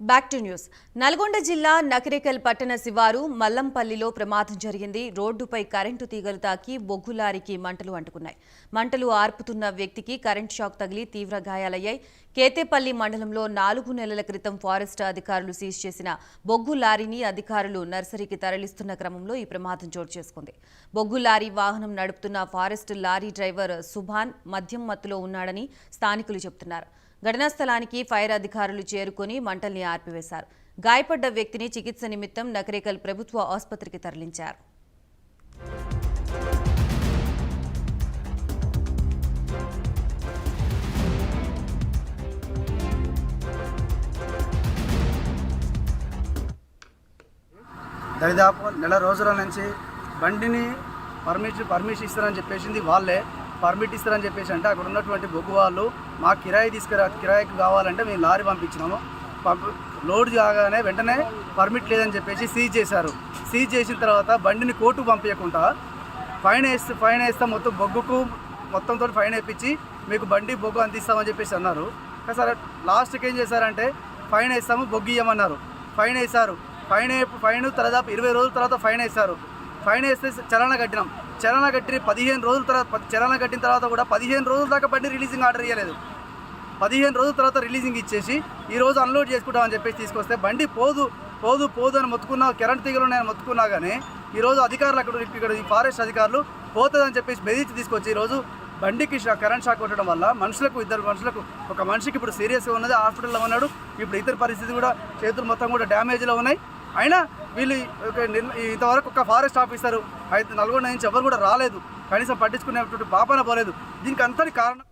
Back to news Nalgonda జిల్లా నకరేకల్ పట్టణ శివారు మల్లంపల్లిలో ప్రమాదం జరిగింది. రోడ్డుపై కరెంటు తీగలు తాకి బొగ్గు లారీకి మంటలు అంటుకున్నాయి. మంటలు ఆర్పుతున్న వ్యక్తికి కరెంట్ షాక్ తగిలి తీవ్ర గాయాలయ్యాయి. కేతేపల్లి మండలంలో నాలుగు నెలల క్రితం ఫారెస్ట్ అధికారులు సీజ్ చేసిన బొగ్గు లారీని అధికారులు నర్సరీకి తరలిస్తున్న క్రమంలో ఈ ప్రమాదం చోటు చేసుకుంది. బొగ్గు లారీ వాహనం నడుపుతున్న ఫారెస్ట్ లారీ డ్రైవర్ సుభాన్ మద్యం మత్తులో ఉన్నాడని స్థానికులు చెబుతున్నారు. ఘటనా స్థలానికి ఫైర్ అధికారులు చేరుకుని మంటల్ని ఆర్పివేశారు. గాయపడ్డ వ్యక్తిని చికిత్స నిమిత్తం నకరేకల్ ప్రభుత్వ ఆసుపత్రికి తరలించారు. దరిదాపు నెల రోజుల నుంచి బండిని పర్మిషన్ పర్మిషన్ ఇస్తారని చెప్పేసింది వాళ్ళే. పర్మిట్ ఇస్తారని చెప్పేసి అంటే అక్కడ ఉన్నటువంటి బొగ్గు వాళ్ళు మా కిరాయి తీసుకురా కిరాయికి కావాలంటే మేము లారీ పంపించినాము. లోడ్ కాగానే వెంటనే పర్మిట్ లేదని చెప్పేసి సీజ్ చేశారు. సీజ్ చేసిన తర్వాత బండిని కోర్టుకు పంపించకుండా ఫైన్ వేస్తే ఫైన్ వేస్తే మొత్తం బొగ్గుకు మొత్తంతో ఫైన్ వేయించి మీకు బండి బొగ్గు అందిస్తామని చెప్పేసి అన్నారు. సరే లాస్ట్కి ఏం చేశారంటే ఫైన్ వేస్తాము బొగ్గు ఇవ్వమన్నారు ఫైన్ వేశారు. ఫైన్ ఫైన్ దాదాపు ఇరవై రోజుల తర్వాత ఫైన్ వేశారు. ఫైన్ వేస్తే చలన కట్టినాం. చలన కట్టి పదిహేను రోజుల తర్వాత చలన కట్టిన తర్వాత కూడా పదిహేను రోజుల దాకా బండి రిలీజింగ్ ఆర్డర్ ఇవ్వలేదు పదిహేను రోజుల తర్వాత రిలీజింగ్ ఇచ్చేసి ఈ రోజు అన్లోడ్ చేసుకుంటామని చెప్పేసి తీసుకొస్తే బండి పోదు పోదు పోదు అని మొత్తుకున్నా కరెంట్ తీగలు ఉన్నాయని మొత్తుకున్నా కానీ ఈరోజు అధికారులు అక్కడ ఇక్కడ ఈ ఫారెస్ట్ అధికారులు పోతుందని చెప్పేసి బెదిరించి తీసుకొచ్చి ఈరోజు బండికి షా- కరెంట్ షాక్ కొట్టడం వల్ల మనుషులకు ఇద్దరు మనుషులకు ఒక మనిషికి ఇప్పుడు సీరియస్గా ఉన్నది హాస్పిటల్లో ఉన్నాడు. ఇప్పుడు ఇతర పరిస్థితి కూడా చేతులు మొత్తం కూడా డ్యామేజ్లో ఉన్నాయి. అయినా వీళ్ళు ఇంతవరకు ఒక ఫారెస్ట్ ఆఫీసరు అయితే నల్గొండ నుంచి ఎవరు కూడా రాలేదు. కనీసం పట్టించుకునేటువంటి పాపన పోలేదు. దీనికి అంతటి కారణం